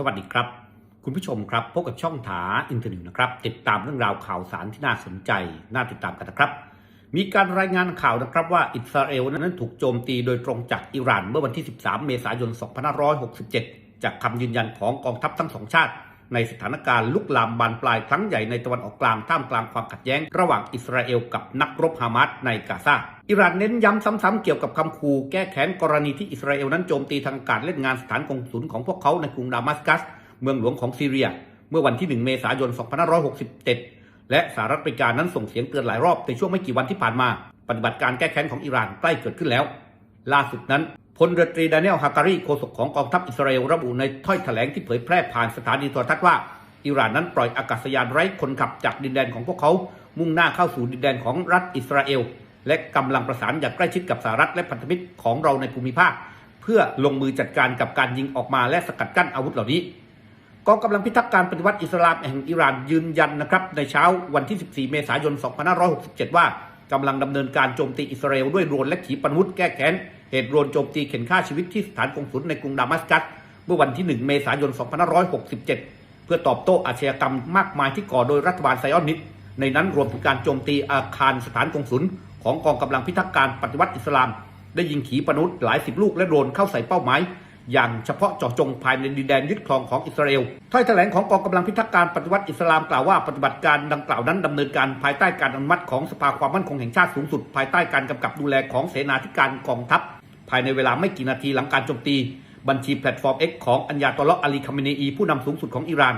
สวัสดีครับ คุณผู้ชมครับพบกับช่องถาอินเทอร์นิวนะครับ ติดตามเรื่องราวข่าวสารที่น่าสนใจ น่าติดตามกันนะครับ มีการรายงานข่าวนะครับว่าอิสราเอลนั้นถูกโจมตีโดยตรงจากอิหร่านเมื่อวันที่ 13 เมษายน 2567 จากคำยืนยันของกองทัพทั้งสองชาติ ในสถานการณ์ลุกลามบานปลายครั้งใหญ่ในตะวันออกกลางท่ามกลางความขัดแย้ง ระหว่างอิสราเอลกับนักรบฮามาสในกาซาอิหร่านเน้นย้ำซ้ำๆเกี่ยวกับคำคูแก้แค้นกรณีที่อิสราเอลนั้นโจมตีทางอากาศเล่นงานสถานกงสุลของพวกเขาในกรุงดามัสกัส เมืองหลวงของซีเรีย เมื่อวันที่ 1 เมษายน 2567 และสหรัฐอเมริกานั้นส่งเสียงเตือนหลายรอบในช่วงไม่กี่วันที่ผ่านมา ปฏิบัติการแก้แค้นของอิหร่านใกล้เกิดขึ้นแล้ว ล่าสุดนั้น พลเรือตรีดานิเอลฮาการีโฆษกของกองทัพอิสราเอลระบุในถ้อยแถลงที่เผยแพร่ผ่านสถานีโทรทัศน์ว่า อิหร่านนั้นปล่อยอากาศยานไร้คนขับจากดินแดนของพวกเขา มุ่งหน้าเข้าสู่ดินแดนของรัฐอิสราเอล และกำลังประสานอย่างใกล้ชิดกับสหรัฐและพันธมิตรของเราในภูมิภาค เพื่อลงมือจัดการกับการยิงออกมาและสกัดกั้นอาวุธเหล่านี้กองกำลังพิทักษ์การปฏิวัติอิสลามแห่งอิหร่านยืนยันนะครับในเช้าวันที่ 14 เมษายน 2567 ว่ากำลังดำเนินการโจมตีอิสราเอลด้วยโดรนและขีปนาวุธแก้แค้น เหตุโรนโจมตีเข็นฆ่าชีวิตที่สถานกงสุลในกรุงดามัสกัส เมื่อวันที่ 1 เมษายน 2567 เพื่อตอบโต้อาชญากรรมมากมายที่ก่อโดยรัฐบาลไซออนิสในนั้นรวมถึงการโจมตีอาคารสถานกงสุลของกองกำลังพิทักษ์การปฏิวัติอิสลาม ได้ยิงขีปนาวุธหลายสิบลูกและโดนเข้าใส่เป้าหมายอย่างเฉพาะเจาะจงภายในดินแดนยึดครองของอิสราเอลถ้อยแถลงของกองกำลังพิทักษ์การปฏิวัติอิสลามกล่าวว่าปฏิบัติการดังกล่าวนั้นดำเนินการภายใต้การอนุมัติของสภาความมั่นคงแห่งชาติสูงสุด ภายใต้การกำกับดูแลของเสนาธิการกองทัพ ภายในเวลาไม่กี่นาทีหลังการโจมตี บัญชีแพลตฟอร์ม X ของอัญญาตอลออาลีคาเมเนอีผู้นำสูงสุดของอิหร่าน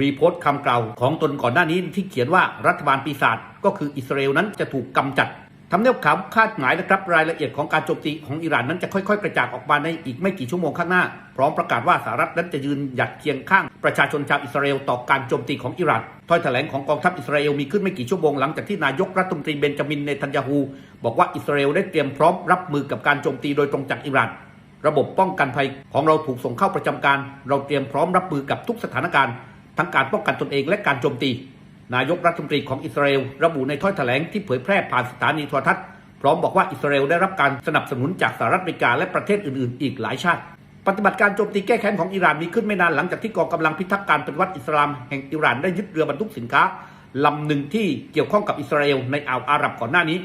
รีโพสต์คำกล่าวของตนก่อนหน้านี้ที่เขียนว่ารัฐบาลปีศาจก็คืออิสราเอลนั้นจะถูกกำจัดทำเนียบขาวคาดหมายนะครับรายละเอียดของการโจมตีของอิหร่านนั้นจะค่อยๆ กระจายออกมาในอีกไม่กี่ชั่วโมงข้างหน้า พร้อมประกาศว่าสหรัฐนั้นจะยืนหยัดเคียงข้างประชาชนชาวอิสราเอลต่อการโจมตีของอิหร่าน ถ้อยแถลงของกองทัพอิสราเอลมีขึ้นไม่กี่ชั่วโมงหลังจากที่นายกรัฐมนตรีเบนจามินเนทันยาฮู บอกว่าอิสราเอลได้เตรียมพร้อมรับมือกับการโจมตีโดยตรงจากอิหร่าน ระบบป้องกันภัยของเราถูกส่งเข้าประจำการ เราเตรียมพร้อมรับมือกับทุกสถานการณ์ ทั้งการป้องกันตนเองและการโจมตี นายกรัฐมนตรีของอิสราเอลระบุในถ้อยแถลงที่เผยแพร่ผ่านสถานีโทรทัศน์พร้อมบอกว่าอิสราเอลได้รับการสนับสนุนจากสหรัฐอเมริกาและประเทศอื่นๆ อีกหลายชาติ ปฏิบัติการโจมตีแก้แค้นของอิหร่านมีขึ้นไม่นานหลังจากที่กองกำลังพิทักษ์การปฏิวัติอิสลามแห่งอิหร่านได้ยึดเรือบรรทุกสินค้าลำหนึ่งที่เกี่ยวข้องกับอิสราเอลในอ่าวอาหรับก่อนหน้านี้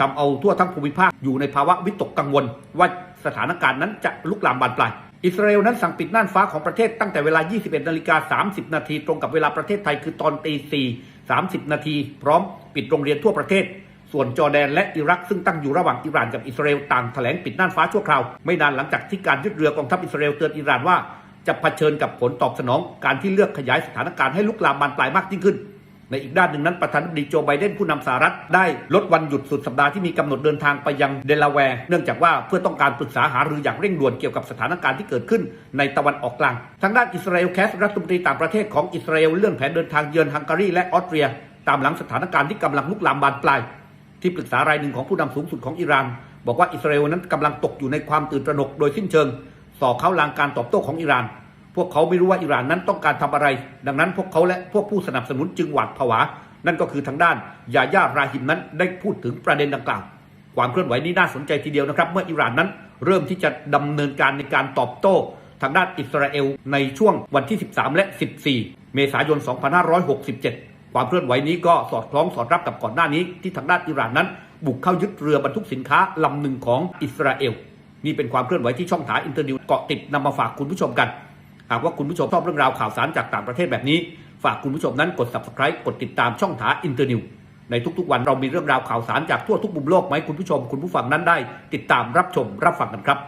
ทำเอาทั่วทั้งภูมิภาคอยู่ในภาวะวิตกกังวล ว่าสถานการณ์นั้นจะลุกลามบานปลาย อิสราเอลนั้นสั่งปิดน่านฟ้าของประเทศตั้งแต่เวลา 21นาฬิกา30 นาทีตรงกับเวลาประเทศไทยคือตอนตี4 30 นาทีพร้อมปิดโรงเรียนทั่วประเทศ ส่วนจอร์แดนและอิรักซึ่งตั้งอยู่ระหว่างอิหร่านกับอิสราเอลต่างแถลงปิดน่านฟ้าชั่วคราว ไม่นานหลังจากที่การยึดเรือกองทัพอิสราเอลเตือนอิหร่านว่าจะเผชิญกับผลตอบสนองการที่เลือกขยายสถานการณ์ให้ลุกลามบานปลายมากยิ่งขึ้น ในอีกด้านหนึ่งนั้นประธานาธิบดีโจไบเดนผู้นำสหรัฐได้ลดวันหยุดสุดสัปดาห์ที่มีกำหนดเดินทางไปยังเดลาแวร์ เนื่องจากว่าเพื่อต้องการปรึกษาหารืออย่างเร่งด่วนเกี่ยวกับสถานการณ์ที่เกิดขึ้นในตะวันออกกลาง ทางด้านอิสราเอลแคสรัฐมนตรีต่างประเทศของอิสราเอลเลื่อนแผนเดินทางเยือนฮังการีและออสเตรีย ตามหลังสถานการณ์ที่กำลังลุกลามบานปลาย ที่ปรึกษารายหนึ่งของผู้นำสูงสุดของอิหร่าน บอกว่าอิสราเอลนั้นกำลังตกอยู่ในความตื่นตระหนกโดยสิ้นเชิงส่อเขาลางการตอบโต้ของอิหร่าน พวกเขาไม่รู้ว่าอิหร่านนั้นต้องการทำอะไร ดังนั้นพวกเขาและพวกผู้สนับสนุนจึงหวาดผวา นั่นก็คือทางด้านยายาราฮิมนั้นได้พูดถึงประเด็นดังกล่าว ความเคลื่อนไหวนี้น่าสนใจทีเดียวนะครับ เมื่ออิหร่านนั้นเริ่มที่จะดำเนินการในการตอบโต้ ทางด้านอิสราเอลในช่วงวันที่ 13 และ 14 เมษายน 2567 ความเคลื่อนไหวนี้ก็สอดคล้องสอดรับกับก่อนหน้านี้ ที่ทางด้านอิหร่านนั้น บุกเข้ายึดเรือบรรทุกสินค้าลำหนึ่งของอิสราเอลนี่เป็นความเคลื่อนไหวที่ช่องถาอินเตอร์นิวเกาะติดนำมาฝากคุณผู้ชมกัน หากว่าคุณผู้ชมชอบเรื่องราวข่าวสารจากต่างประเทศแบบนี้ ฝากคุณผู้ชมนั้นกด subscribe กดติดตามช่องถาอินเตอร์นิวในทุกๆวันเรามีเรื่องราวข่าวสารจากทั่วทุกมุมโลกไหมคุณผู้ชม คุณผู้ฟังนั้นได้ ติดตามรับชมรับฟังกันครับ